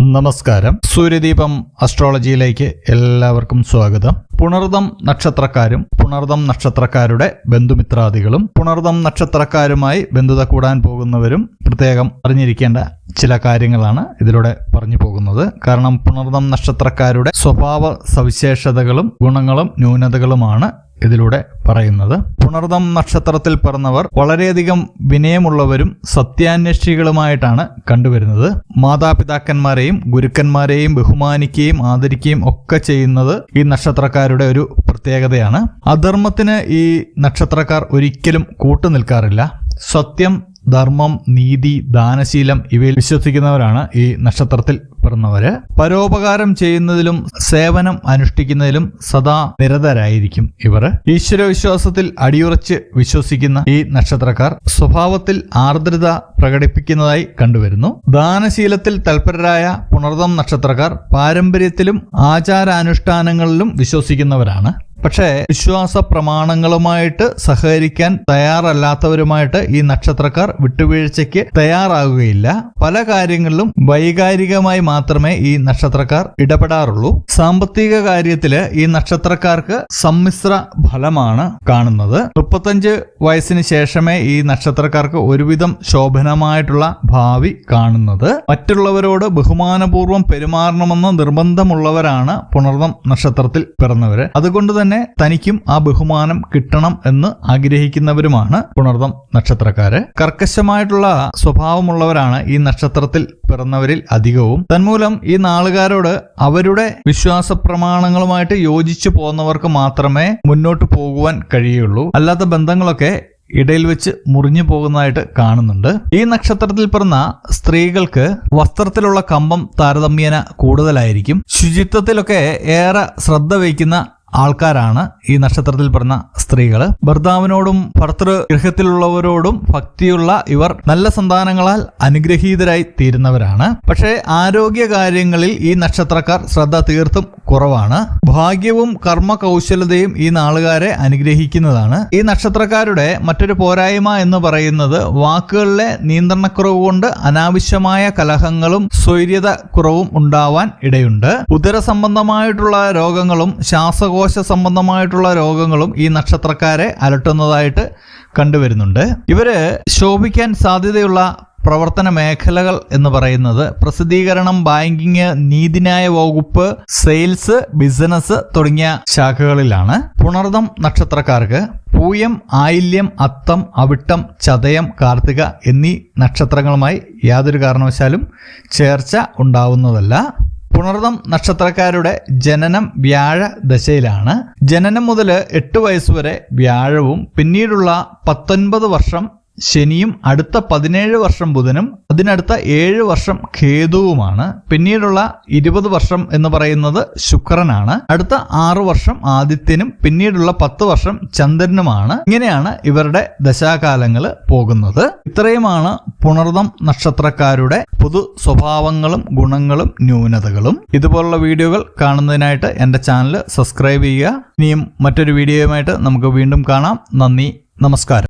നമസ്കാരം. സൂര്യദീപം അസ്ട്രോളജിയിലേക്ക് എല്ലാവർക്കും സ്വാഗതം. പുണർദം നക്ഷത്രക്കാരും പുണർദം നക്ഷത്രക്കാരുടെ ബന്ധുമിത്രാദികളും പുണർദം നക്ഷത്രക്കാരുമായി ബന്ധുത കൂടാൻ പോകുന്നവരും പ്രത്യേകം അറിഞ്ഞിരിക്കേണ്ട ചില കാര്യങ്ങളാണ് ഇതിലൂടെ പറഞ്ഞു പോകുന്നത്. കാരണം പുണർദം നക്ഷത്രക്കാരുടെ സ്വഭാവ സവിശേഷതകളും ഗുണങ്ങളും ന്യൂനതകളുമാണ് ഇതിലൂടെ പറയുന്നത്. പുണർദം നക്ഷത്രത്തിൽ പിറന്നവർ വളരെയധികം വിനയമുള്ളവരും സത്യാന്വേഷികളുമായിട്ടാണ് കണ്ടുവരുന്നത്. മാതാപിതാക്കന്മാരെയും ഗുരുക്കന്മാരെയും ബഹുമാനിക്കുകയും ആദരിക്കുകയും ഒക്കെ ചെയ്യുന്നത് ഈ നക്ഷത്രക്കാരുടെ ഒരു പ്രത്യേകതയാണ്. അധർമ്മത്തിന് ഈ നക്ഷത്രക്കാർ ഒരിക്കലും കൂട്ടുനിൽക്കാറില്ല സത്യം ധർമ്മം നീതി ദാനശീലം ഇവയിൽ വിശ്വസിക്കുന്നവരാണ് ഈ നക്ഷത്രത്തിൽ പിറന്നവര്. പരോപകാരം ചെയ്യുന്നതിലും സേവനം അനുഷ്ഠിക്കുന്നതിലും സദാ നിരതരായിരിക്കും ഇവർ ഈശ്വരവിശ്വാസത്തിൽ അടിയുറച്ച് വിശ്വസിക്കുന്ന ഈ നക്ഷത്രക്കാർ സ്വഭാവത്തിൽ ആർദ്രത പ്രകടിപ്പിക്കുന്നതായി കണ്ടുവരുന്നു. ദാനശീലത്തിൽ തൽപരരായ പുണർദം നക്ഷത്രക്കാർ പാരമ്പര്യത്തിലും ആചാരാനുഷ്ഠാനങ്ങളിലും വിശ്വസിക്കുന്നവരാണ്. പക്ഷേ വിശ്വാസ പ്രമാണങ്ങളുമായിട്ട് സഹകരിക്കാൻ തയ്യാറല്ലാത്തവരുമായിട്ട് ഈ നക്ഷത്രക്കാർ വിട്ടുവീഴ്ചയ്ക്ക് തയ്യാറാകുകയില്ല. പല കാര്യങ്ങളിലും വൈകാരികമായി മാത്രമേ ഈ നക്ഷത്രക്കാർ ഇടപെടാറുള്ളൂ. സാമ്പത്തിക കാര്യത്തിൽ ഈ നക്ഷത്രക്കാർക്ക് സമ്മിശ്ര ഫലമാണ് കാണുന്നത്. മുപ്പത്തഞ്ച് വയസ്സിന് ശേഷമേ ഈ നക്ഷത്രക്കാർക്ക് ഒരുവിധം ശോഭനമായിട്ടുള്ള ഭാവി കാണുന്നത്. മറ്റുള്ളവരോട് ബഹുമാനപൂർവം പെരുമാറണമെന്ന് നിർബന്ധമുള്ളവരാണ് പുണർന്നം നക്ഷത്രത്തിൽ പിറന്നവര്. അതുകൊണ്ട് തന്നെ തനിക്കും ആ ബഹുമാനം കിട്ടണം എന്ന് ആഗ്രഹിക്കുന്നവരുമാണ് പുണർദം നക്ഷത്രക്കാര്. കർക്കശമായിട്ടുള്ള സ്വഭാവമുള്ളവരാണ് ഈ നക്ഷത്രത്തിൽ പിറന്നവരിൽ അധികവും. തന്മൂലം ഈ നാളുകാരോട് അവരുടെ വിശ്വാസ പ്രമാണങ്ങളുമായിട്ട് യോജിച്ചു പോകുന്നവർക്ക് മാത്രമേ മുന്നോട്ട് പോകുവാൻ കഴിയുള്ളൂ. അല്ലാത്ത ബന്ധങ്ങളൊക്കെ ഇടയിൽ വെച്ച് മുറിഞ്ഞു പോകുന്നതായിട്ട് കാണുന്നുണ്ട്. ഈ നക്ഷത്രത്തിൽ പിറന്ന സ്ത്രീകൾക്ക് വസ്ത്രത്തിലുള്ള കമ്പം താരതമ്യേന കൂടുതലായിരിക്കും. ശുചിത്വത്തിലൊക്കെ ഏറെ ശ്രദ്ധ വയ്ക്കുന്ന ആൾക്കാരാണ് ഈ നക്ഷത്രത്തിൽ പെടുന്ന സ്ത്രീകൾ ഭർത്താവിനോടും ഭർത്തൃ ഗൃഹത്തിലുള്ളവരോടും ഭക്തിയുള്ള ഇവർ നല്ല സന്താനങ്ങളാൽ അനുഗ്രഹീതരായി തീരുന്നവരാണ്. പക്ഷേ ആരോഗ്യ കാര്യങ്ങളിൽ ഈ നക്ഷത്രക്കാർ ശ്രദ്ധ തീർത്തും കുറവാണ്. ഭാഗ്യവും കർമ്മ കൗശലതയും ഈ നാളുകാരെ അനുഗ്രഹിക്കുന്നതാണ്. ഈ നക്ഷത്രക്കാരുടെ മറ്റൊരു പോരായ്മ എന്ന് പറയുന്നത് വാക്കുകളിലെ നിയന്ത്രണക്കുറവ് കൊണ്ട് അനാവശ്യമായ കലഹങ്ങളും സ്വൈര്യത കുറവും ഉണ്ടാവാൻ ഇടയുണ്ട്. ഉദര സംബന്ധമായിട്ടുള്ള രോഗങ്ങളും ശ്വാസകോശ സംബന്ധമായിട്ടുള്ള രോഗങ്ങളും ഈ നക്ഷത്രക്കാരെ അലട്ടുന്നതായിട്ട് കണ്ടുവരുന്നുണ്ട്. ഇവർ ശോഭിക്കാൻ സാധ്യതയുള്ള പ്രവർത്തന മേഖലകൾ എന്ന് പറയുന്നത് പ്രസിദ്ധീകരണം ബാങ്കിങ് നീതിന്യായ വകുപ്പ് സെയിൽസ് ബിസിനസ് തുടങ്ങിയ ശാഖകളിലാണ്. പുണർദം നക്ഷത്രക്കാർക്ക് പൂയം ആയില്യം അത്തം അവിട്ടം ചതയം കാർത്തിക എന്നീ നക്ഷത്രങ്ങളുമായി യാതൊരു കാരണവശാലും ചേർച്ച ഉണ്ടാവുന്നതല്ല. പുണർദം നക്ഷത്രക്കാരുടെ ജനനം വ്യാഴ ദശയിലാണ്. ജനനം മുതൽ എട്ട് വയസ്സുവരെ വ്യാഴവും പിന്നീടുള്ള പത്തൊൻപത് വർഷം ശനിയും അടുത്ത പതിനേഴ് വർഷം ബുധനും അതിനടുത്ത ഏഴ് വർഷം കേതുവുമാണ്. പിന്നീടുള്ള ഇരുപത് വർഷം എന്ന് പറയുന്നത് ശുക്രനാണ്. അടുത്ത ആറു വർഷം ആദിത്യനും പിന്നീടുള്ള പത്ത് വർഷം ചന്ദ്രനുമാണ്. ഇങ്ങനെയാണ് ഇവരുടെ ദശാകാലങ്ങൾ പോകുന്നത്. ഇത്രയുമാണ് പുണർദം നക്ഷത്രക്കാരുടെ പൊതു സ്വഭാവങ്ങളും ഗുണങ്ങളും ന്യൂനതകളും. ഇതുപോലുള്ള വീഡിയോകൾ കാണുന്നതിനായിട്ട് എന്റെ ചാനൽ സബ്സ്ക്രൈബ് ചെയ്യുക. ഇനിയും മറ്റൊരു വീഡിയോയുമായിട്ട് നമുക്ക് വീണ്ടും കാണാം. നന്ദി നമസ്കാരം.